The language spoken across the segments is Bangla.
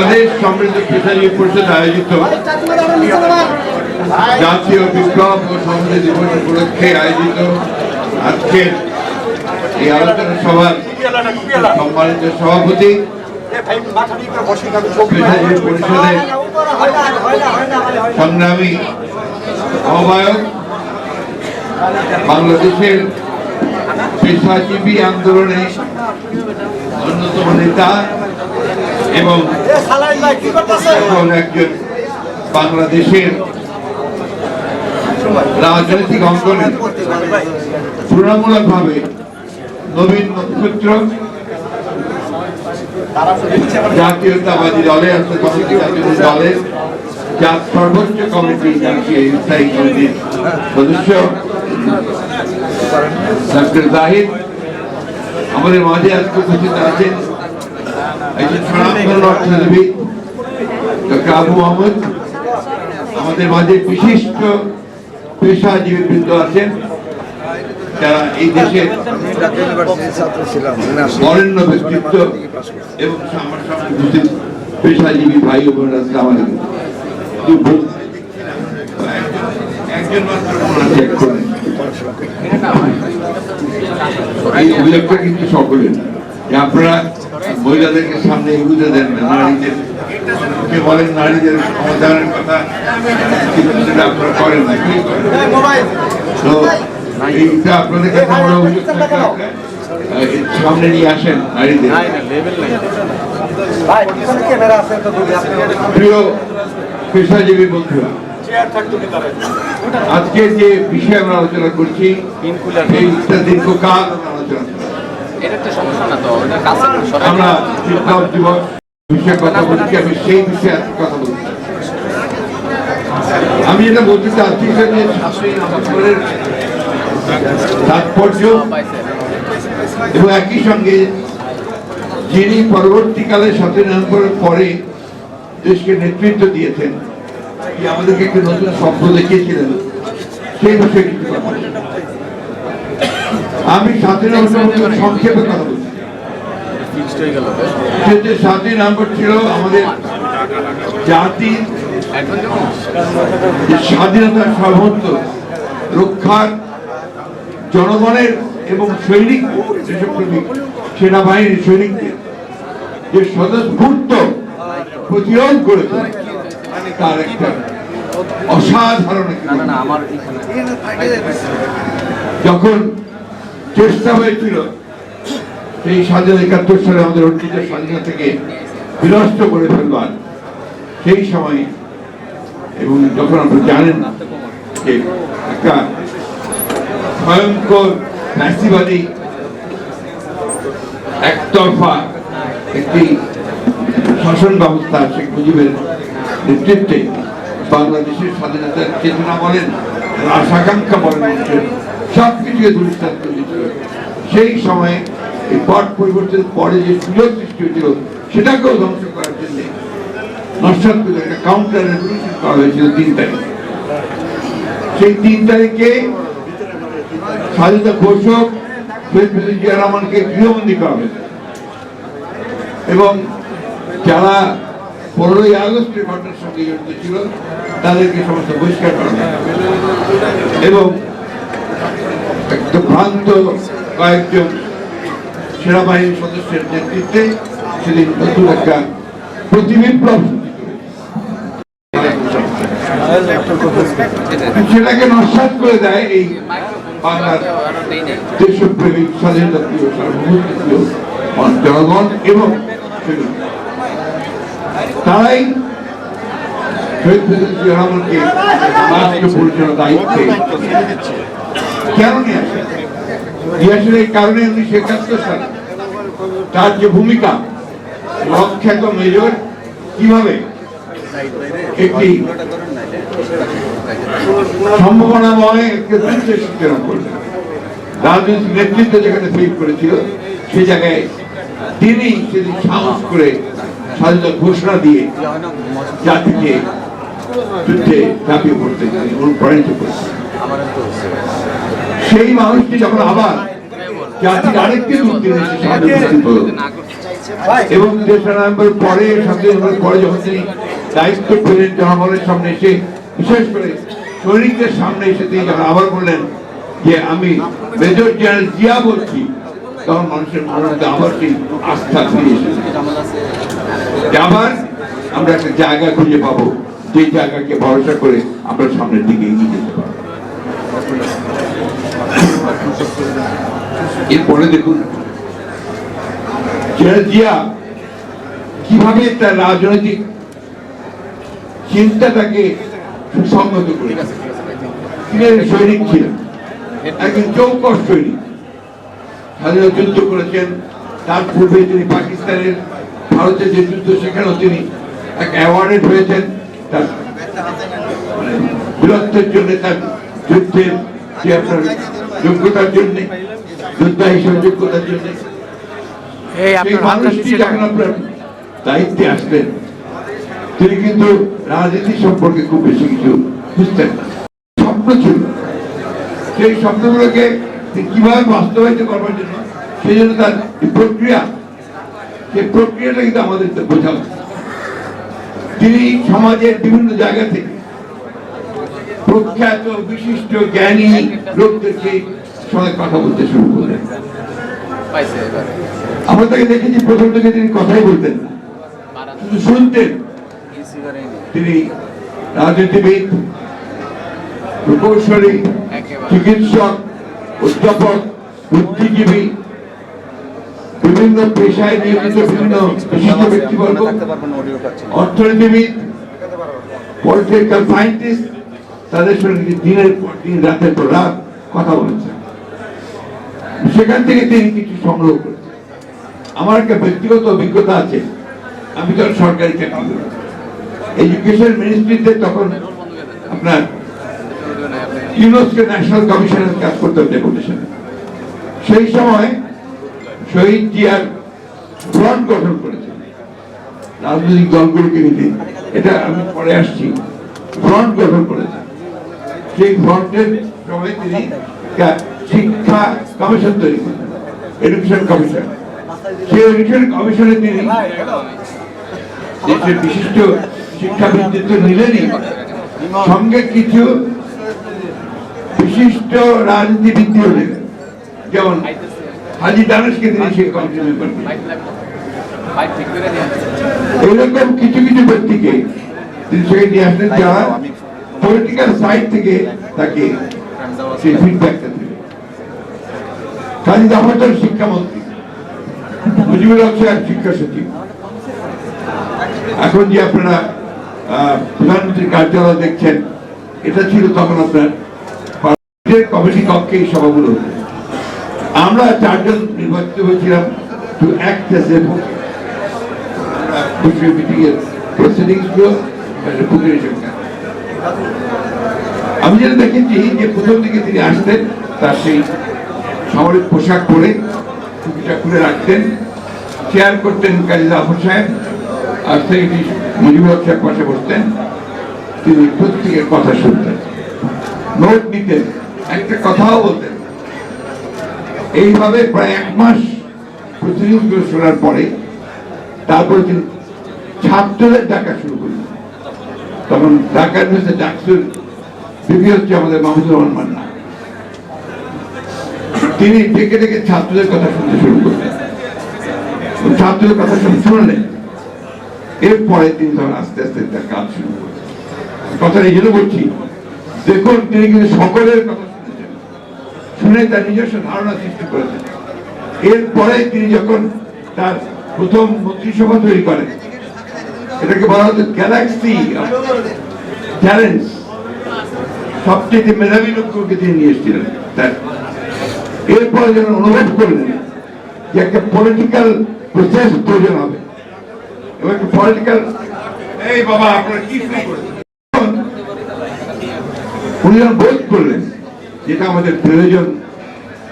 বাংলাদেশ সমৃদ্ধ পেশাজীবী পরিষদ আয়োজিত জাতীয় বিপ্লব ও সংহতি দিবস উপলক্ষে আয়োজিত আজকের এই আলোচনা সভার সম্মানিত সভাপতি সংগ্রামী আহ্বায়ক, বাংলাদেশের পেশাজীবী আন্দোলনে অন্যতম নেতা এবং এখন একজন বাংলাদেশের রাজনৈতিক অঙ্গনে তুলনামূলকভাবে নবীন নক্ষত্র জাতীয়তাবাদী দলে অর্থাৎ দলের যার সর্বোচ্চ কমিটি জাতীয় স্থায়ী কমিটির সদস্য ডক্টর জাহিদ। আমাদের মাঝে আজকে উপস্থিত আছেন আমাদের মাঝে বিশিষ্ট পেশাজীবী বৃন্দ আছেন। যারা এই ছিলাম বরেণ্য ব্যক্তিত্ব এবং আমার সামনে পেশাজীবী ভাই ও বোন কিন্তু সকলের। আপনারা মহিলাদেরকে সামনে এগুতে দেন না নারীদের। কে বলেন নারীদের ক্ষমতায়নের কথা? সেটা আপনারা করেন না। কি তো এইটা আপনাদের কাছে আমরা অভিযোগ সামনে নিয়ে আসেন নারীদের। প্রিয় পেশাজীবী বন্ধুরা আজকে যে বিষয়ে আমরা আলোচনা করছি এইটা দীর্ঘকাল আলোচনা আমি যেটা বলতে চাচ্ছি তাৎপর্য এবং একই সঙ্গে যিনি পরবর্তীকালে স্বাধীনতার পরে দেশকে নেতৃত্ব দিয়েছেন আমাদেরকে একটি নতুন স্বপ্ন দেখিয়েছিলেন, সেই বিষয়ে কিছু কথা আমি স্বাধীনতা সংক্ষেপে কথা বলছি। নম্বর ছিল আমাদের জাতির স্বাধীনতার সর্বত্র রক্ষার জনগণের এবং সৈনিক দেশপ্রেমিক সেনাবাহিনীর সৈনিকদের যে স্বতঃস্ফূর্ত প্রতিরোধ করেছে তার একটা অসাধারণ যখন চেষ্টা হয়েছিল। সেই স্বাধীনতা একাত্তর সালে আমাদের অর্জিত থেকে বিনষ্ট করে ফেলবার। সেই সময়, এবং যখন আপনারা জানেন যে একটা ভয়ঙ্কর ফ্যাসিবাদী একতরফা একটি শাসন ব্যবস্থা শেখ মুজিবের নেতৃত্বে বাংলাদেশের স্বাধীনতার চেতনা বলেন আশাকাঙ্ক্ষা বলেন মানুষের সব কিছুকে দুরিস্তার করে দিয়েছিল সেই সময়ে এই পট পরিবর্তনের পরে যে সুযোগ সৃষ্টি হয়েছিল, সেটাকেও ধ্বংস করার জন্য একটা কাউন্টার রেভলিউশন করা হয়েছিল তিন তারিখ। সেই তিন তারিখে স্বাধীনতা ঘোষক করা হয়েছে। এবং যারা পনেরোই আগস্টের ঘটনার সঙ্গে জড়িত ছিল, তাদেরকে সমস্ত বহিষ্কার করা এবং একটা ভ্রান্ত কয়েকজন সেনাবাহিনীর সদস্যের নেতৃত্বে সেদিন নতুন একটা প্রতিবিপ্লব সেটাকে নস্বাত করে দেয় এই বাংলার দেশপ্রেমিক স্বাধীনতা প্রিয় সার্বভৌমত্ব জনগণ এবং। তারাই শহীদ রাষ্ট্র পরিচালনার দায়িত্বে কেন নিয়ে আসেন আসেন এই কারণে উনিশশো একাত্তর সালে তার যে ভূমিকা মেজর, কীভাবে একটি রাজনৈতিক নেতৃত্ব যেখানে ফেল করেছিল সে জায়গায় তিনি সেদিন সাহস করে স্বাধীনতা ঘোষণা দিয়ে জাতিকে যুদ্ধে ঝাঁপিয়ে পড়তে অনুপ্রাণিত সেই মানুষটি যখন আবার জাতির আরেকটি চাইছে এবং নভেম্বর পরে নভেম্বর পরে যখন তিনি দায়িত্ব পেলেন জনগণের সামনে এসে বিশেষ করে সৈনিকদের সামনে এসে তিনি যখন আবার বললেন যে আমি মেজর জেনারেল জিয়া বলছি তখন মানুষের মধ্যে আবার সেই আস্থা ফিরে এসেছে। আবার আমরা একটা জায়গা খুঁজে পাবো যে জায়গাকে ভরসা করে আমরা সামনের দিকে এগিয়ে যেতে পারব। এরপরে দেখুন। জিয়া, কীভাবে তার রাজনৈতিক চিন্তাটাকে করে সৈনিক ছিলেন, একজন সৈনিক। স্বাধীনতা যুদ্ধ করেছেন, তার পূর্বে তিনি পাকিস্তানের, ভারতের যে যুদ্ধ, সেখানেও তিনি এক অ্যাওয়ার্ডেড হয়েছেন। তার মানে বীরত্বের জন্য, তার যুদ্ধের যে আপনার যোগ্যতার জন্য। যোদ্ধা হিসেবে জন্য। সেই মানুষটি যখন আপনার দায়িত্বে আসলেন তিনি কিন্তু রাজনীতি সম্পর্কে খুব বেশি কিছু বুঝতেন স্বপ্ন ছিল। সেই স্বপ্নগুলোকে কীভাবে বাস্তবায়িত করবার জন্য সেই জন্য তার প্রক্রিয়া সেই প্রক্রিয়াটা কিন্তু আমাদের বোঝা তিনি সমাজের বিভিন্ন জায়গা থেকে প্রখ্যাত বিশিষ্ট জ্ঞানী লোকদেরকে সঙ্গে কথা বলতে শুরু করলেন। আমরা তাকে দেখেছি প্রথম থেকে তিনি কথাই বলতেন না। শুধু শুনতেন। তিনি রাজনীতিবিদ প্রকৌশলী চিকিৎসক অধ্যাপক বুদ্ধিজীবী বিভিন্ন পেশায় নিয়োজিত বিভিন্ন বিশিষ্ট ব্যক্তিবর্গ অর্থনীতিবিদ পলিটিক্যাল সায়েন্টিস্ট তাদের সঙ্গে দিনের পর দিন রাতের পর রাত কথা বলেছেন। সেখান থেকে তিনি কিছু সংগ্রহ করেছেন। আমার একটা ব্যক্তিগত অভিজ্ঞতা আছে। আমি তখন সরকারি চাকরি করি এডুকেশন মিনিস্ট্রিতে তখন আপনার ইউনেস্কো ন্যাশনাল কমিশনের কাজ করতাম ডেপুটেশনে। সেই সময় শহীদ জিয়ার ফ্রন্ট গঠন করেছে রাজনৈতিক দলগুলোকে নিতে এটা আমি পরে আসছি। ফ্রন্ট গঠন করেছে সেই ফ্রন্টের সময় তিনি শিক্ষা কমিশন তৈরি এডুকেশন কমিশন সেই এডুকেশন কমিশনে তিনি দেশের বিশিষ্ট সঙ্গে কিছু বিশিষ্ট যেমন হাজি দানেশকে তিনি সেই কমিশন এরকম কিছু কিছু ব্যক্তিকে তিনি নিয়ে আসলেন, যারা পলিটিক্যাল সাইড থেকে তাকে সেই ফিডব্যাকটা কাজী জাফর শিক্ষামন্ত্রী। মুজিবুর রহমান শিক্ষা সচিব। এখন যে আপনারা প্রধানমন্ত্রীর কার্যালয় দেখছেন, এটা ছিল তখন আপনার কমিটি কক্ষে এই সভাগুলো। আমরা চারজন নির্বাচিত হয়েছিলাম to act as a meeting এর প্রসিডিংস আমি যেটা দেখেছি যে প্রথম দিকে তিনি আসতেন, তার সেই সামরিক পোশাক পরে টুপিটা খুলে রাখতেন। চেয়ার করতেন কাজী জাফর সাহেব, আর সেক্রেটারি মুজিবুর সাহেব পাশে বসতেন। তিনি প্রত্যেকের কথা শুনতেন। নোট নিতেন, একটা কথাও বলতেন। এইভাবে প্রায় এক মাস প্রতিনিধিগুলো শোনার পরে তারপরে তিনি ছাত্রদের ডাকা শুরু করলেন। তখন ঢাকা ইউনিভার্সিটি ডাকসুর বিপি হচ্ছে আমাদের মাহমুদুর রহমান মান্না। তিনি ডেকে ডেকে ছাত্রদের কথা শুনতে শুরু করলেন। ছাত্রদের কথা শুনলেন। এরপরে তিনি তখন আস্তে আস্তে তার কাজ শুরু করলেন। কথা এই জন্য বলছি, দেখুন, তিনি কিন্তু সকলের কথা শুনেছেন। শুনে তার নিজস্ব ধারণা সৃষ্টি করেছেন। এরপরে তিনি যখন তার প্রথম মন্ত্রিসভা তৈরি করেন, এটাকে বলা হতো গ্যালাক্সি চ্যালেঞ্জ সবচেয়ে মেধাবী লোককে তিনি নিয়ে এসেছিলেন, তার অনুভব করলেন যে একটা পলিটিক্যাল প্রসেস প্রয়োজন হবে। এবং একটা পলিটিক্যাল এই বাবা আপনারা কি উনি বোধ করলেন যেটা আমাদের প্রয়োজন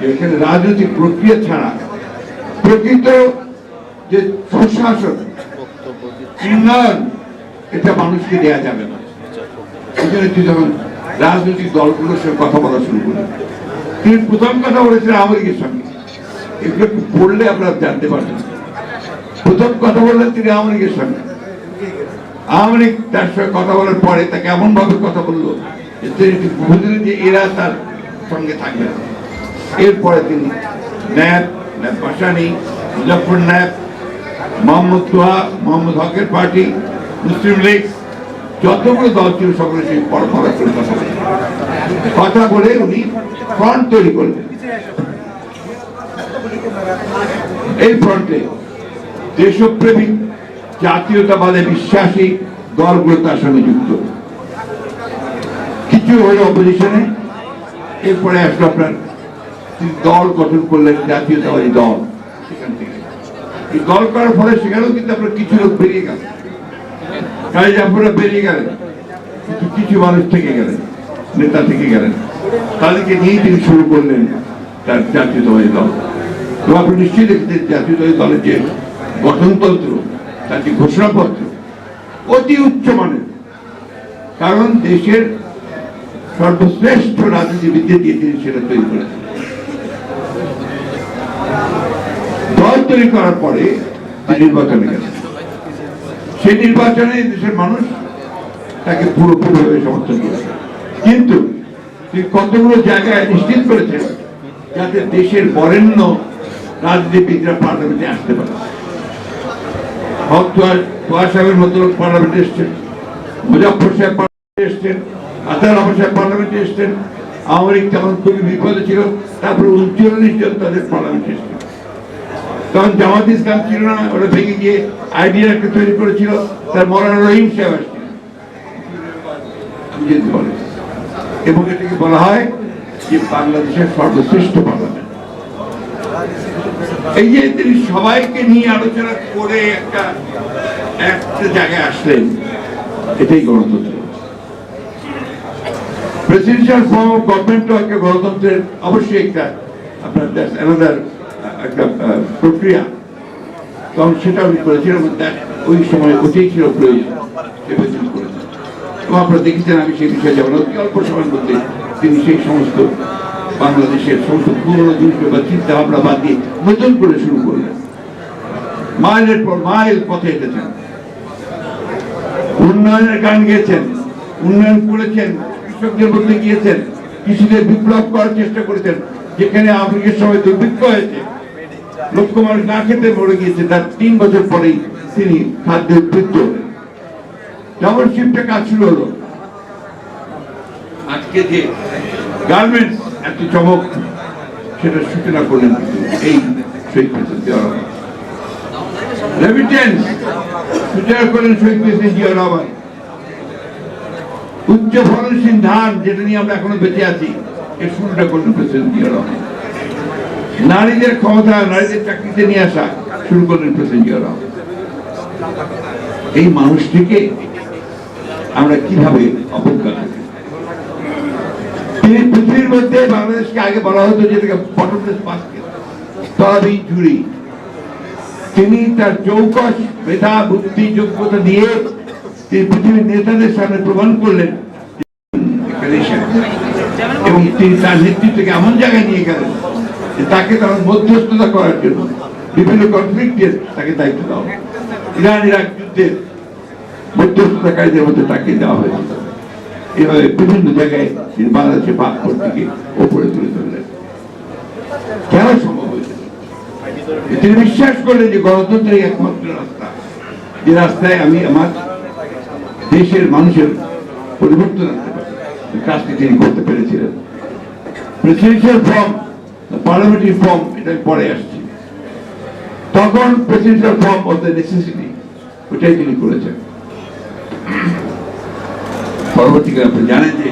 এখানে রাজনৈতিক প্রক্রিয়া ছাড়া প্রকৃত যে সুশাসন উন্নয়ন এটা মানুষকে দেয়া যাবে না। এই জন্য তুই যখন রাজনৈতিক দলগুলোর সঙ্গে কথা বলা শুরু করলেন তিনি প্রথম কথা বলেছিলেন আমেরিকার সঙ্গে। এগুলো একটু পড়লে আপনারা জানতে পারবেন। প্রথম কথা বললেন তিনি আওয়ামী সঙ্গে। আওয়ামী তার সঙ্গে কথা বলার পরে তাকে এমন ভাবে কথা বলল যে বুঝলেন যে এরা তার সঙ্গে থাকবে না। এরপরে তিনি NAP NAP Bhashani Muzaffar NAP, Mohammad Toha, Mohammad হকের পার্টি, মুসলিম লীগ, যতগুলো দল ছিল সকলে সেই পরপরা করে কথা কথা বলে উনি ফ্রন্ট তৈরি করলেন। এই ফ্রন্টে দেশপ্রেমিক জাতীয়তাবাদে বিশ্বাসী দলগুলো তার সঙ্গে যুক্ত। কিছু হলো অপোজিশনে এরপরে আসলো আপনার, তিনি দল গঠন করলেন, জাতীয়তাবাদী দল সেখান থেকে। এই দল করার ফলে সেখানেও কিন্তু আপনার কিছু লোক বেরিয়ে গেল। কাজে আপনারা বেরিয়ে গেলেন, কিন্তু কিছু মানুষ থেকে গেলেন। নেতা থেকে গেলেন। তাদেরকে নিয়েই তিনি শুরু করলেন তার জাতীয়তাবাদী দল। তো আপনি নিশ্চয়ই দেখেছেন জাতীয়তাবাদী দলের যে গঠনতন্ত্র, তার যে ঘোষণাপত্র, অতি উচ্চ মানের। কারণ দেশের সর্বশ্রেষ্ঠ রাজনীতিবিদদের দিয়ে তিনি সেটা তৈরি করেছেন। দল তৈরি করার পরে নির্বাচনে গেলেন। সেই নির্বাচনে দেশের মানুষ তাকে পুরোপুরিভাবে সমর্থন করেছে। কিন্তু কতগুলো জায়গায় নিশ্চিত করেছেন যাতে দেশের বরেণ্য রাজনীতিবিদরা পার্লামেন্টে আসতে পারে। সাহেবের মতো পার্লামেন্টে এসছেন মুজাফর সাহেব পার্লামেন্টে এসছেন আতার রহমান সাহেব পার্লামেন্টে এসছেন, আওয়ামী লীগ তখন খুবই বিপদে ছিল, তারপরে উনচল্লিশ জন তাদের পার্লামেন্টে এসছেন। তখন জামাত ইসলাম ছিল না, ওরা ভেঙে গিয়ে আইডিয়া একটা তৈরি করেছিল, তার মরানা রহিম সাহেব আসছিলেন বুঝতে পারে এবং এটাকে বলা হয় যে বাংলাদেশের সর্বশ্রেষ্ঠ পার্লামেন্ট এই যে তিনি সবাইকে নিয়ে আলোচনা করে একটা একটা জায়গায় আসলেন, এটাই গণতন্ত্র। প্রেসিডেন্সিয়াল ফর্ম অফ গভর্নমেন্ট একটা গণতন্ত্রের অবশ্যই একটা, আপনার একটা প্রক্রিয়া। তখন সেটা আমি করেছিলাম ওই সময় ওটাই ছিল প্রয়োজন। এবং দেখেছেন আমি সেই বিষয়ে যাব না। অতি অল্প সময়ের মধ্যে তিনি সেই সমস্ত বাংলাদেশের সমস্ত পুরনো জিনিসগুলো বা চিন্তা ভাবনা বাদ দিয়ে নতুন করে শুরু করলেন। মাইলের পর মাইল পথে হেঁটেছেন উন্নয়নের গান গেয়েছেন, উন্নয়ন করেছেন, কৃষকদের মধ্যে গিয়েছেন, কৃষিদের বিপ্লব করার চেষ্টা করেছেন, যেখানে আফ্রিকার সময় দুর্ভিক্ষ হয়েছে। লক্ষ মানুষ না খেতে মরে গিয়েছে, তার তিন বছর পরেই তিনি খাদ্য উদ্বৃত্ত হলেন। যেমন শিবটা কাজ শুরু হলো। আজকে যে গার্মেন্টস এত চমক সেটা সূচনা করলেন এই শহীদ প্রেসিডেন্ট জিয়া রহমান। রেমিটেন্স সূচনা করলেন শহীদ প্রেসিডেন্ট জিয়া রহমান। উচ্চ ফলনশীল ধান যেটা নিয়ে আমরা এখনও বেঁচে আছি এর শুরুটা করলেন প্রেসিডেন্ট জিয়া রহমান। নারীদের ক্ষমতা নারীদের চাকরিতে নিয়ে আসা শুরু করলেন প্রেসিডেন্ট জিয়া রহমান। এই মানুষটিকে আমরা কীভাবে অবজ্ঞা করি? পৃথিবীর মধ্যে বাংলাদেশকে আগে বলা হতো যেটাকে বটমলেস বাস্কেট ঝুড়ি। তিনি তার চৌকস, মেধা, বুদ্ধি, যোগ্যতা দিয়ে তিনি পৃথিবীর নেতাদের সামনে প্রমাণ করলেন। এবং তিনি তার নেতৃত্বকে এমন জায়গায় নিয়ে গেলেন যে তাকে তার মধ্যস্থতা করার জন্য বিভিন্ন কনফ্লিক্টের তাকে দায়িত্ব দেওয়া ইরান ইরাক যুদ্ধের মধ্যস্থতাকারীদের মধ্যে তাকে দেওয়া হয়েছিল এভাবে বিভিন্ন জায়গায় তিনি বাংলাদেশের পাসপোর্টটিকে ওপরে তুলে ধরলেন। কেন সম্ভব হয়েছিল তিনি বিশ্বাস করলেন যে গণতন্ত্রের একমাত্র রাস্তা। যে রাস্তায় আমি আমার দেশের মানুষের পরিবর্তন আনতে পারি কাজটি তিনি করতে পেরেছিলেন। প্রেসিডেন্সিয়াল ফর্ম পার্লামেন্টারি ফর্ম এটা পরে আসছি। তখন presidential form of the necessity ওটাই তিনি করেছেন। পরবর্তীকালে আপনি জানেন যে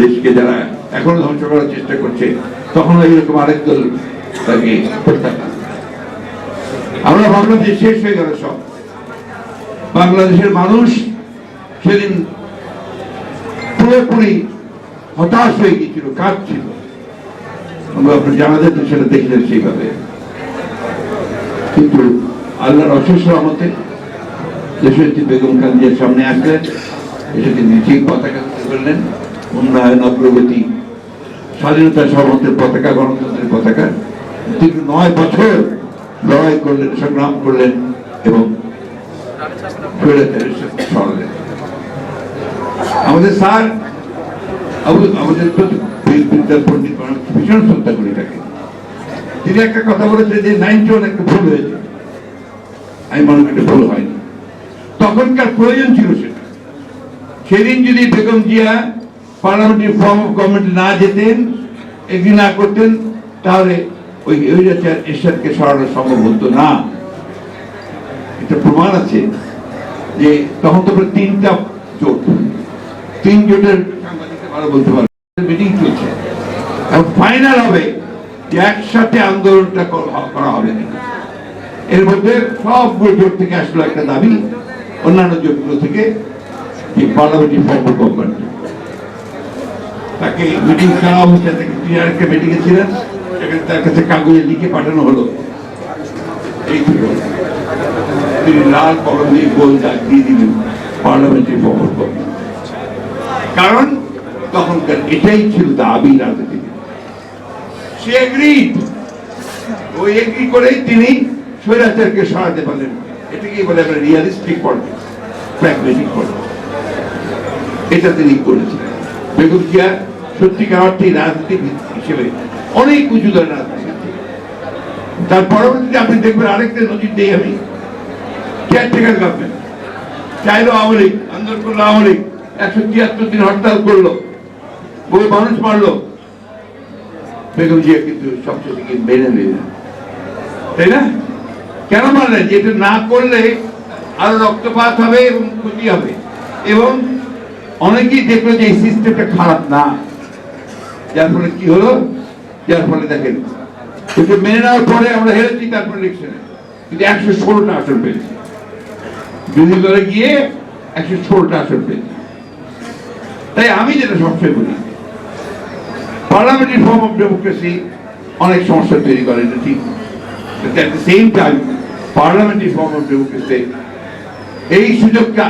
দেশকে যারা এখনও ধ্বংস করার চেষ্টা করছে তখন এইরকম আরেক দল তাকে আমরা ভাবলাম যে শেষ হয়ে গেল সব। বাংলাদেশের মানুষ সেদিন পুরোপুরি হতাশ হয়ে গিয়েছিল, কাঁদছিল। আমরা আপনি জানাতেন সেটা দেখলেন সেইভাবে। কিন্তু আল্লাহর অশেষ রহমতে দেশনেত্রী বেগম খালেদার সামনে আসলেন এসে তিনি ঠিক পতাকা তুলে ধরলেন। উন্নয়ন, অগ্রগতি, স্বাধীনতা সর্বত্রের পতাকা, গণতন্ত্রের পতাকা। তিনি নয় বছর লড়াই করলেন, সংগ্রাম করলেন এবং আমাদের স্যার আমাদের বিদ্যার পণ্ডিত ভীষণ শ্রদ্ধা করি তাকে। তিনি একটা কথা বলেছে যে, নাইনটি ওয়ান একটা ভুল হয়েছে। আমি মনে করি ভুল হয়নি। তখনকার প্রয়োজন ছিল সেটা। সেদিন যদি Begum Zia parliamentary form of government না যেতেন, এগ্রি না করতেন, তাহলে ওই ওইরাচার এরশাদকে সরানো সম্ভব হতো না। এটা প্রমাণ আছে যে তখন তো তিনটা জোট, তিন জোটের বলতে পারবে। মিটিং চলছে। এবং ফাইনাল হবে যে একসাথে আন্দোলনটা করা হবে এর মধ্যে সবগুলো জোট থেকে আসলো একটা দাবি। অন্যান্য জোটগুলো থেকে যে পার্লামেন্টারি ফর্ম গভর্নমেন্ট। তাকে মিটিং করা হচ্ছে তাকে টিআরকে মিটিংয়ে ছিলেন, সেখানে তার কাছে কাগজে লিখে পাঠানো হলো। এই তিনি লাল কলম দিয়ে গোল দাগ দিয়ে দিলেন পার্লামেন্টারি ফর্ম গভর্নমেন্ট। কারণ তখনকার এটাই ছিল দাবি রাজনীতি সে এগ্রিড ওই এগ্রি করেই তিনি স্বৈরাচারকে সরাতে পারলেন। এটাকেই বলে আমরা রিয়ালিস্টিক পলিটিক্স প্র্যাগমেটিক পলিটিক্স এটা তিনি করেছিলেন বেগম জিয়া সত্যিকার অর্থে রাজনীতি হিসেবে অনেক উঁচু দলের রাজনীতি তার পরবর্তীতে আপনি দেখবেন আরেকটা নজির দিই আমি। কেয়ারটেকার গভর্নমেন্ট চাইলো আওয়ামী লীগ, আন্দোলন করল আওয়ামী লীগ। একশো তিয়াত্তর দিন হরতাল করল। বহু মানুষ মারলো। বেগম জিয়া কিন্তু সবচেয়ে মেনে নিলেন। তাই না? কেন যে এটা না করলে আরও রক্তপাত হবে এবং ক্ষতি হবে। এবং অনেকেই দেখল যে এই সিস্টেমটা খারাপ না। যার ফলে কি হলো? যার ফলে দেখেন মেনে নেওয়ার পরে আমরা হেরেছি, তারপর ইলেকশনে কিন্তু একশো ষোলোটা আসন পেয়েছি। বিরোধী দলে গিয়ে একশো ষোলোটা আসন পেয়েছি। তাই আমি যেটা সবসময় বলি পার্লামেন্টারি ফর্ম অফ ডেমোক্রেসি অনেক সমস্যা তৈরি করে, এটা ঠিক। Same time parliamentary form of democracy এই সুযোগটা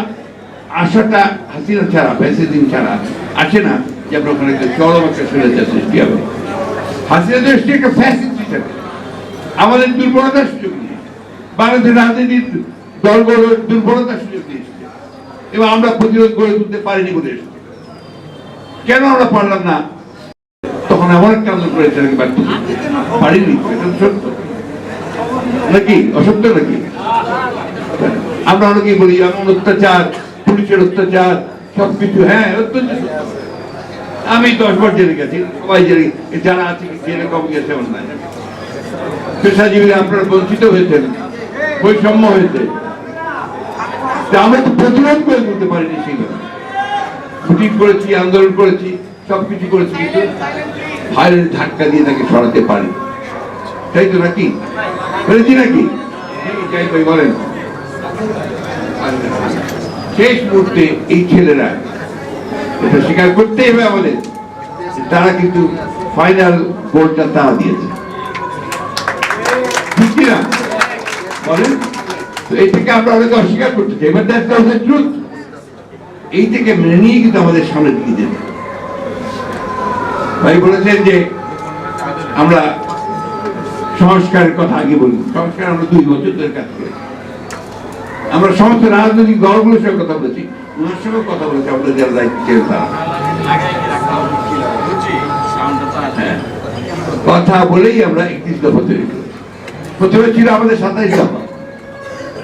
আশাটা হাসিনা ছাড়া প্রেসিডেন্ট ছাড়া আছে না যে আমরা ওখানে একটা চরম একটা স্বৈরাচার সৃষ্টি হবে। হাসিনা তো একটা হিসাবে। আমাদের দুর্বলতার সুযোগ নিয়ে। বাংলাদেশের রাজনীতির দলগুলো দুর্বলতার সুযোগ নিয়ে এবং আমরা প্রতিরোধ গড়ে তুলতে পারিনি বলে এসছে। কেন আমরা পারলাম না? তখন এমন একটা আন্দোলন ব্যর্থ পারিনি, এটা সত্য। নাকি? অসত্য নাকি? আমরা অনেকেই বলি এমন অত্যাচার, পুলিশের অত্যাচার, সবকিছু। হ্যাঁ অত্যন্ত আমি দশ বার জেলে গেছি, সবাই জেলে যারা আছে, জেলে কম গেছে, অন্যায়। পেশাজীবীরা আপনারা বঞ্চিত হয়েছেন, বৈষম্য হয়েছে। আমরা তো প্রতিরোধ করে তুলতে পারিনি সেইভাবে মিটিং করেছি, আন্দোলন করেছি, সবকিছু করেছি, কিন্তু ফাইলের ধাক্কা দিয়ে তাকে সরাতে পারি তাই তো নাকি? পেরেছি নাকি? বলেন। শেষ মুহূর্তে এই ছেলেরা এটা স্বীকার করতেই হবে আমাদের তারা কিন্তু ফাইনাল গোলটা তারা দিয়েছে। বলেন। আমরা অনেকে অস্বীকার করতে চাই। এবার দ্যাটস দ্য ট্রুথ মেনে নিয়ে কিন্তু আমাদের সামনে দিকে যেতে ভাই বলেছেন যে আমরা সংস্কারের কথা আগে বলি। সংস্কার আমরা দুই বছর ধরে কাজ করেছি আমরা সমস্ত রাজনৈতিক দলগুলোর সঙ্গে কথা বলেছি, ওনার সঙ্গে কথা বলেছি, আমাদের যারা দায়িত্ব তারা। হ্যাঁ। কথা বলেই আমরা একত্রিশ দফা তৈরি করেছি। প্রথমে ছিল আমাদের সাতাইশ দফা।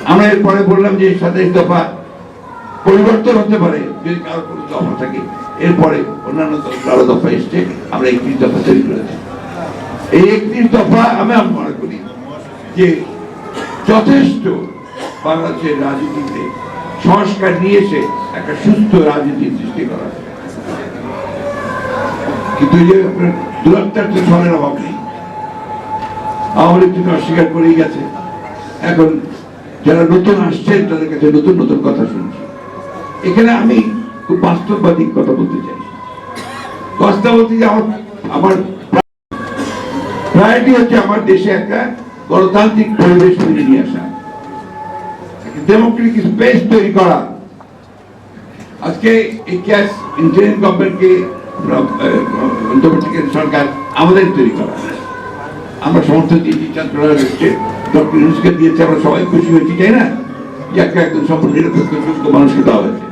আমরা এরপরে বললাম যে সাতাইশ দফা পরিবর্তন হতে পারে, যদি কারও কোনো দফা থাকে, এরপরে অন্যান্য দফা এসছে, আমরা একত্রিশ দফা তৈরি করেছি। এই একত্রিশ দফা আমি মনে করি যে যথেষ্ট বাংলাদেশের রাজনীতিতে সংস্কার একটা সুস্থ রাজনীতি সৃষ্টি করা। কিন্তু যে অভাব নেই। লীগ থেকে অস্বীকার করেই গেছে। এখন যারা নতুন আসছেন, তাদের কাছে নতুন নতুন কথা শুনছি। এখানে আমি খুব বাস্তববাদী কথা বলতে চাই। বলতে যে আমার আমার প্রায়োরিটি হচ্ছে আমার দেশে একটা গণতান্ত্রিক পরিবেশ তৈরি নিয়ে আসা। ডেমোক্রেটিক স্পেস তৈরি করা। আজকে এই ক্যাশ ইন্টারিম গভর্নমেন্টকে অন্তর্বর্তীকালীন সরকার আমাদের তৈরি করা। আমরা সমর্থন দিয়েছি ছাত্ররাজকে ডক্টর ইউনুসকে দিয়েছে, আমরা সবাই খুশি হয়েছি, তাই না? যে একটা একদম সম্পূর্ণ নিরপেক্ষ যোগ্য মানুষকে দেওয়া হয়েছে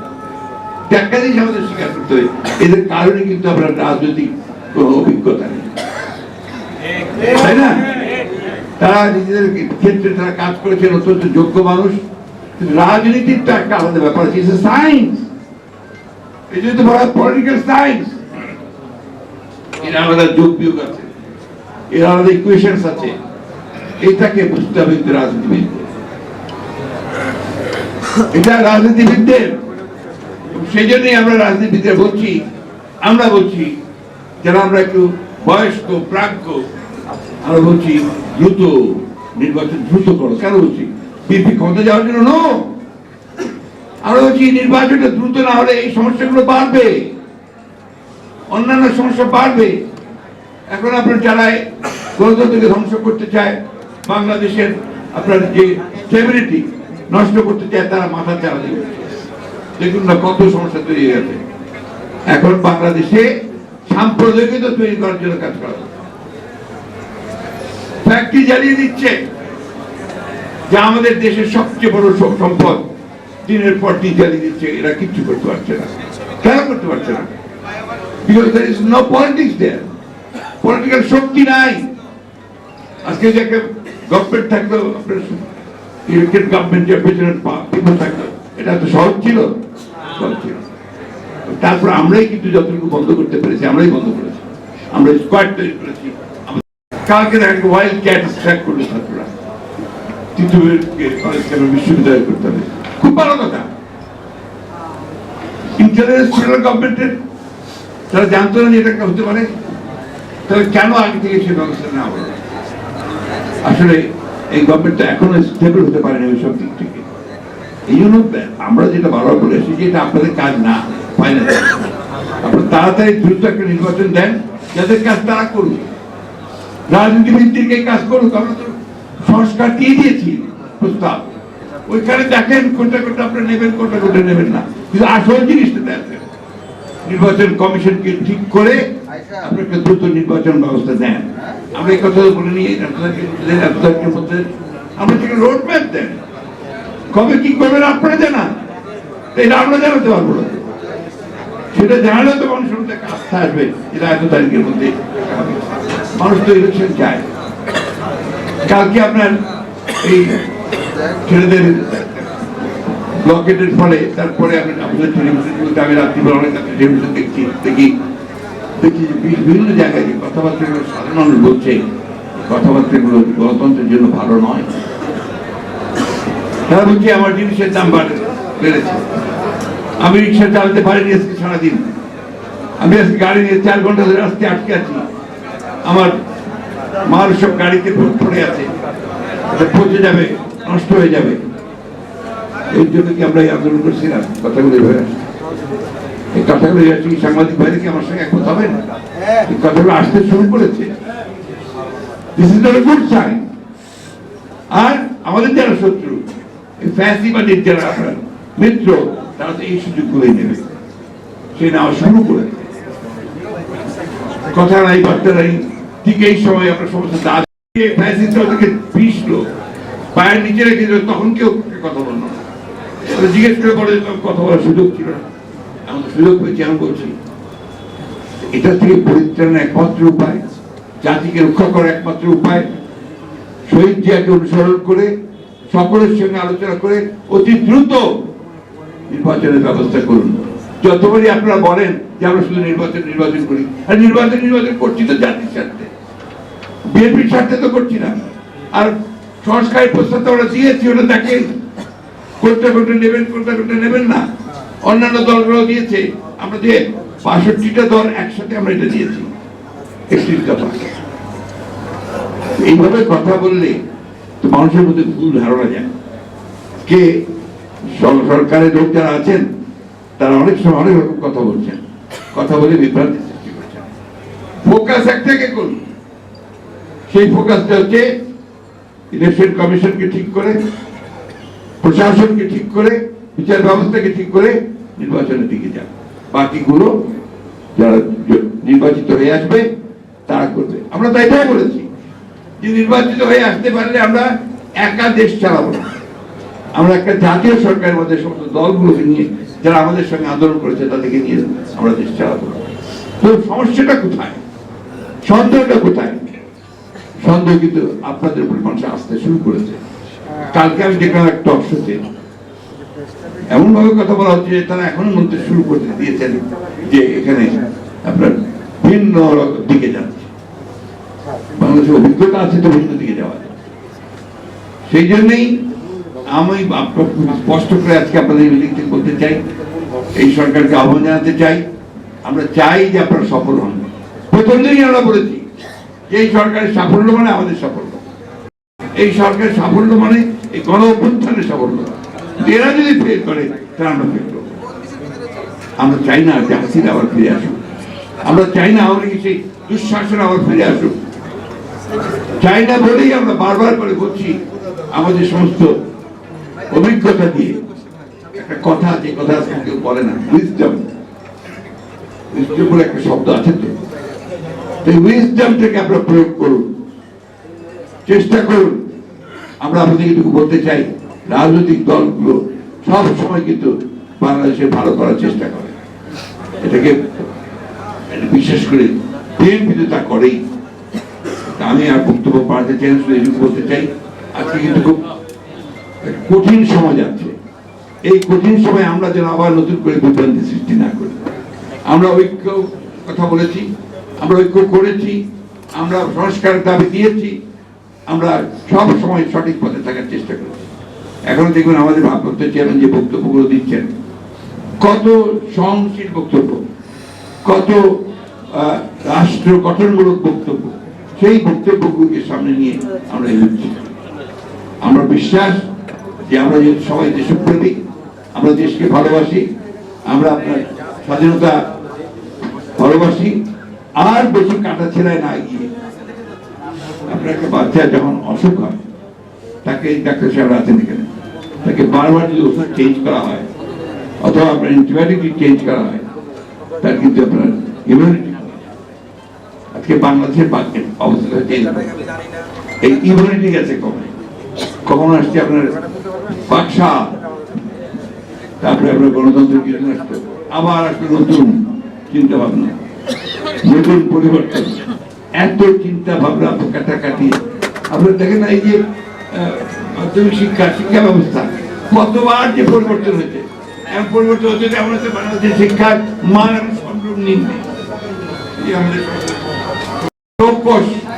একটা আমাদের স্বীকার করতে হবে। এদের কারণে কিন্তু আমরা রাজনৈতিক কোনো অভিজ্ঞতা নেই। তাই না? তারা নিজেদের ক্ষেত্রে তারা কাজ করেছেন, অত্যন্ত যোগ্য মানুষ। রাজনীতির তো একটা আলাদা ব্যাপার আছে। সায়েন্স এই জন্য বলা পলিটিক্যাল সায়েন্স এর আলাদা যোগ বিয়োগ আছে। এর আলাদা ইকুয়েশনস আছে। এটাকে বুঝতে হবে কিন্তু রাজনীতিবিদ এটা রাজনীতিবিদদের। সেই জন্যই আমরা রাজনীতিবিদরা বলছি। আমরা বলছি, যারা আমরা একটু বয়স্ক, প্রাজ্ঞ আমরা বলছি দ্রুত নির্বাচন দ্রুত করো। কেন বলছি বিএনপি ক্ষমতা যাওয়ার জন্য নো। আমরা বলছি নির্বাচনটা দ্রুত না হলে এই সমস্যাগুলো বাড়বে। অন্যান্য সমস্যা বাড়বে। এখন আপনার যারা গণতন্ত্রকে ধ্বংস করতে চায়, বাংলাদেশের আপনার যে স্টেবিলিটি নষ্ট করতে চায়, তারা মাথা চালা দেখুন না কত সমস্যা তৈরি হয়ে গেছে। এখন বাংলাদেশে তৈরি করার জন্য কাজ করা। ফ্যাক্টরি জ্বালিয়ে দিচ্ছে। আমাদের দেশের সবচেয়ে বড় সম্পদ। দিনের পর দিন জ্বালিয়ে দিচ্ছে। এরা কিচ্ছু করতে পারছে না। কেন করতে পারছে না? Because there is no politics there political শক্তি নাই। আজকে যে একটা গভর্নমেন্ট থাকল ইলেকটেড গভর্নমেন্ট যে পিপল থাকল, এটা তো সহজ ছিল? সহজ ছিল। তারপর আমরাই কিন্তু যতটুকু বন্ধ করতে পেরেছি, আমরাই বন্ধ করেছি। আমরা স্কোয়াড তৈরি করেছি। কালকে ওয়াইল্ড ক্যাট স্ট্রাইক করল ছাত্ররা। বিশ্ববিদ্যালয় করতে হবে? খুব ভালো কথা। গভর্নমেন্টের তারা জানতো না যে এটা হতে পারে। তাহলে কেন আগে থেকে সে ব্যবস্থা নেওয়া হলো? না? আসলে এই গভর্নমেন্টটা এখনও স্টেবল হতে পারেনি ওই সব দিক থেকে। এই জন্য আমরা যেটা বারবার বলে এসেছি যে এটা আপনাদের কাজ না। ফাইনাল আপনারা তাড়াতাড়ি দ্রুত একটা নির্বাচন দেন, যাদের কাজ তারা করুক। রাজনীতিবিদদেরকে কাজ করুক, আমরা তো সংস্কার দিয়ে দিয়েছি প্রস্তাব। ওইখানে দেখেন কোনটা কোনটা আপনারা নেবেন, কোনটা কোনটা নেবেন না। কিন্তু আসল জিনিসটা দেখেন, নির্বাচন কমিশনকে ঠিক করে আপনাকে দ্রুত নির্বাচন ব্যবস্থা দেন। আমরা এই কথা বলে নিয়ে এত মধ্যে আমরা থেকে রোড ম্যাপ দেন। কবে কি করবেন আপনারা জানান। তো এটা আমরা জানাতে পারব না। সেটা জানালে তো মানুষের মধ্যে আস্থা আসবে। এটা এত তারিখের মধ্যে। মানুষ তো ইলেকশন চায় কালকে আপনার এই ছেলেদের ব্লকেটের ফলে তারপরে আমি আমাদের টেলিভিশনগুলোতে আমি রাত্রিবেলা অনেক রাত্রে টেলিভিশন দেখছি, দেখি। দেখি বিভিন্ন জায়গায় যে কথাবার্তাগুলো সাধারণ মানুষ বলছে, কথাবার্তাগুলো গণতন্ত্রের জন্য ভালো নয়। তারা বলছে, আমার জিনিসের দাম বাড়ে, বেড়েছে। আমি রিক্সা চালাতে পারিনি আজকে সারাদিন। আমি আজকে গাড়ি নিয়ে চার ঘণ্টা ধরে রাস্তায় আটকে আছি। আমার মাল সব গাড়িতে ভোট পড়ে আছে। পচে যাবে নষ্ট হয়ে যাবে। এই জন্য কি আমরা এই আন্দোলন করছিলাম কথাগুলো হয়ে আসছে। এই কথাগুলো হয়ে আসছে সাংবাদিক ভাইরা কি আমার সঙ্গে একমত হবেন? এই কথাগুলো আসতে শুরু করেছে। This is not good sign আর আমাদের যারা শত্রু ফ্যাসিবাদীর যারা আপনার মিত্র তারা তো এই সুযোগগুলোই নেবে। সে নেওয়া শুরু করেছে কথা নাই, বার্তা নাই, ঠিক এই সময় আমরা সমস্ত পিষলো পায়ের নিচে রেখে দিল, তখন কেউ কথা না। জিজ্ঞেস করে বলে কথা বলার সুযোগ ছিল না। এমন সুযোগ পেয়েছি, আমি বলছি। এটা থেকে পরিত্রাণের একমাত্র উপায়, জাতিকে রক্ষা করার একমাত্র উপায়, শহীদ জিয়াকে অনুসরণ করে, সকলের সঙ্গে আলোচনা করে অতি দ্রুত নির্বাচনের ব্যবস্থা করুন। যতবারই আপনারা বলেন যে আমরা শুধু নির্বাচন নির্বাচন করি, আর নির্বাচন নির্বাচন করছি তো জাতির স্বার্থে। বিএনপির স্বার্থে তো করছি না। আর সংস্কারের প্রস্তাব তো আমরা দিয়েছি, ওটা দেখেন। কোনটা কোনটা নেবেন, কোনটা কোনটা নেবেন না। অন্যান্য দলগুলো দিয়েছে। আমরা যে বাষট্টিটা দল একসাথে আমরা এটা দিয়েছি। একত্রিশ দফা। এইভাবে কথা বললে তো মানুষের মধ্যে ভুল ধারণা যায়। কে সরকারের লোক যারা আছেন, তারা অনেক সময় অনেক রকম কথা বলছেন। কথা বলে বিভ্রান্তি সৃষ্টি করছেন। ফোকাস একটাকে করুন সেই ফোকাসটা হচ্ছে ইলেকশন কমিশনকে ঠিক করে, প্রশাসনকে ঠিক করে, বিচার ব্যবস্থাকে ঠিক করে নির্বাচনের দিকে যান। বাকিগুলো যারা নির্বাচিত হয়ে আসবে, তারা করবে। আমরা তো এটাই বলেছি যে নির্বাচিত হয়ে আসতে পারলে আমরা একা দেশ চালাবো না। আমরা একটা জাতীয় সরকারের মধ্যে সমস্ত দলগুলোকে নিয়ে যারা আমাদের সঙ্গে আন্দোলন করেছে তাদেরকে নিয়ে আমরা দেশ চালাবো তো সমস্যাটা কোথায়? সন্দেহটা কোথায়? সন্দেহ কিন্তু আপনাদের উপর মানুষ আসতে শুরু করেছে। কালকে আমি দেখলাম একটা টকশোতে এমন ভাবে কথা বলা হচ্ছে যে তারা এখনও মন্ত্রী শুরু করতে দিয়েছেন যে এখানে আপনার ভিন্ন দিকে যাচ্ছে। বাংলাদেশের অভিজ্ঞতা আছে তো ভিন্ন দিকে যাওয়া যায়। সেই জন্যই আমি স্পষ্ট করে আজকে আপনাদের থেকে বলতে চাই, এই সরকারকে আহ্বান জানাতে চাই। আমরা চাই যে আপনারা সফল হন। প্রথম দিনই আমরা বলেছি যে এই সরকারের সাফল্য মানে আমাদের সাফল্য। এই সরকারের সাফল্য মানে এই গণ অভ্যুত্থানের সাফল্য। এরা যদি ফেল করে, তাহলে আমরা ফেল করব। আমরা চাই না যে আবার ফিরে আসুক। আমরা চাই না আমাদের সেই দুঃশাসন আবার ফিরে আসুক। চাই না বলেই আমরা বারবার করে বলছি, আমাদের সমস্ত অভিজ্ঞতা দিয়ে। একটা কথা যে কথা আজকে কেউ বলে না। উইজডম উইজডম বলে একটা শব্দ আছে তো। এই উইজডমটাকে আপনারা প্রয়োগ করুন। চেষ্টা করুন। আমরা আপনাদের এটুকু বলতে চাই রাজনৈতিক দলগুলো সব সময় কিন্তু বাংলাদেশে ভালো করার চেষ্টা করে। এটাকে এটা বিশেষ করে বিএনপি তো তা করেই। আমি আর বক্তব্য না, শুধু এটুকু বলতে চাই আজকে কিন্তু খুব কঠিন সময় যাচ্ছে। এই কঠিন সময় আমরা যেন আবার নতুন করে বিভ্রান্তি সৃষ্টি না করি। আমরা ঐক্য কথা বলেছি, আমরা ঐক্য করেছি, আমরা সংস্কারের দাবি দিয়েছি, আমরা সব সময় সঠিক পথে থাকার চেষ্টা করেছি। এখন দেখুন আমাদের ভারপ্রাপ্ত চেয়ারম্যান যে বক্তব্যগুলো দিচ্ছেন, কত সহনশীল বক্তব্য, কত রাষ্ট্র গঠনমূলক বক্তব্য, সেই বক্তব্যগুলোকে সামনে নিয়ে আমরা এগোচ্ছি। আমরা বিশ্বাস যে আমরা যদি সবাই দেশপ্রেমিক আমরা দেশকে ভালোবাসি, আমরা আপনার স্বাধীনতা ভালোবাসি, আর বেশি কাটা ছেড়ায় না গিয়ে আপনার একটা বাচ্চা যখন অসুখ হয়, তাকে ডাক্তার সাহেব আছেন এখানে। তাকে বারবার যদি ওষুধ চেঞ্জ করা হয়, অথবা আপনার অ্যান্টিবায়োটিক চেঞ্জ করা হয়, তার কিন্তু আপনার ইমিউনিটি আজকে বাংলাদেশের অবস্থা এই ইমিউনিটি গেছে কমে কখন আসছে আপনার বাক্সা তারপরে আপনার গণতন্ত্র কিছু আসতো? আবার আসলো নতুন চিন্তা ভাবনা নতুন পরিবর্তন। এত চিন্তা ভাবনা কাটাকাটি। আপনারা দেখেন না এই যে মাধ্যমিক শিক্ষা শিক্ষা ব্যবস্থা, কতবার যে পরিবর্তন হয়েছে। এমন পরিবর্তন হচ্ছে যে হচ্ছে বাংলাদেশের শিক্ষার মান এবং সম্ভ্রম নিম্নে। আমাদের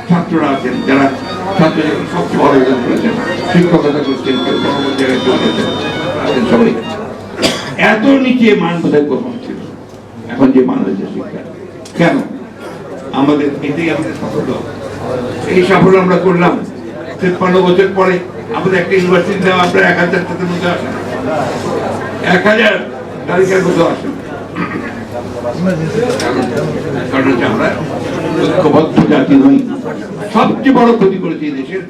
ছাত্ররা আছেন, যারা ছাত্র সবচেয়ে ভালো করেছেন। এত নিচে মান বোধহয় ছিল। এখন যে মান হয়েছে শিক্ষা। কেন? আমাদের এটাই আমাদের সাফল্য। এই সাফল্য আমরা করলাম তেপ্পান্ন বছর পরে। আমাদের একটা আপনার এক হাজার মধ্যে এক হাজার তালিকার মধ্যে আমরা ঐক্যবদ্ধ জাতি নই। সবচেয়ে বড় ক্ষতি করেছে এই দেশের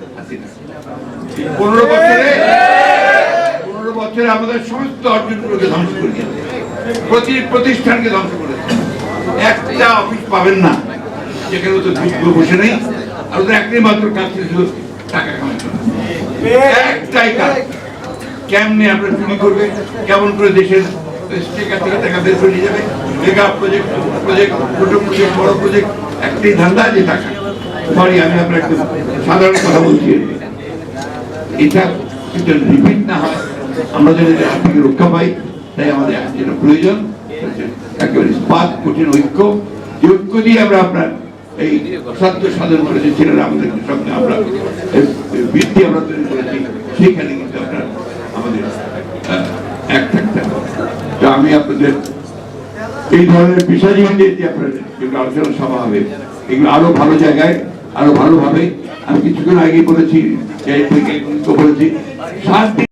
পনেরো বছরে পনেরো বছরে আমাদের সমস্ত অর্জনগুলোকে ধ্বংস করে দিয়েছে। প্রতি প্রতিষ্ঠানকে ধ্বংস করেছে একটা অফিস পাবেন না, যেখানে বসে নেই, আর ওদের একটাই মাত্র কাজ ছিল টাকা কামাই একটাই কাজ, কেমনে আপনার চুরি করবে, কেমন করে দেশের স্টেকার থেকে টাকা বের করে যাবে মেগা প্রজেক্ট প্রজেক্ট ছোট প্রজেক্ট বড় প্রজেক্ট একটাই ধান্দা যে টাকা। সরি আমি আপনার একটু সাধারণ কথা বলছি। এটা কিন্তু রিপিট না হয়, আমরা যেন এদের হাত থেকে রক্ষা পাই, তাই আমাদের যেটা প্রয়োজন একেবারে স্পাত কঠিন ঐক্য, যে ঐক্য দিয়ে আমরা আপনার এই সত্য সাধন করেছি ছেলেরা আমাদের সঙ্গে আমরা বৃদ্ধি আমরা তৈরি করেছি, সেখানে কিন্তু আপনার আমাদের এক থাকতে হবে। তো আমি আপনাদের এই ধরনের পেশাজীবীদের যে আপনার যেগুলো আলোচনা সভা হবে, এগুলো আরও ভালো জায়গায় আরও ভালোভাবে আমি কিছুক্ষণ আগে বলেছি বলেছি দিন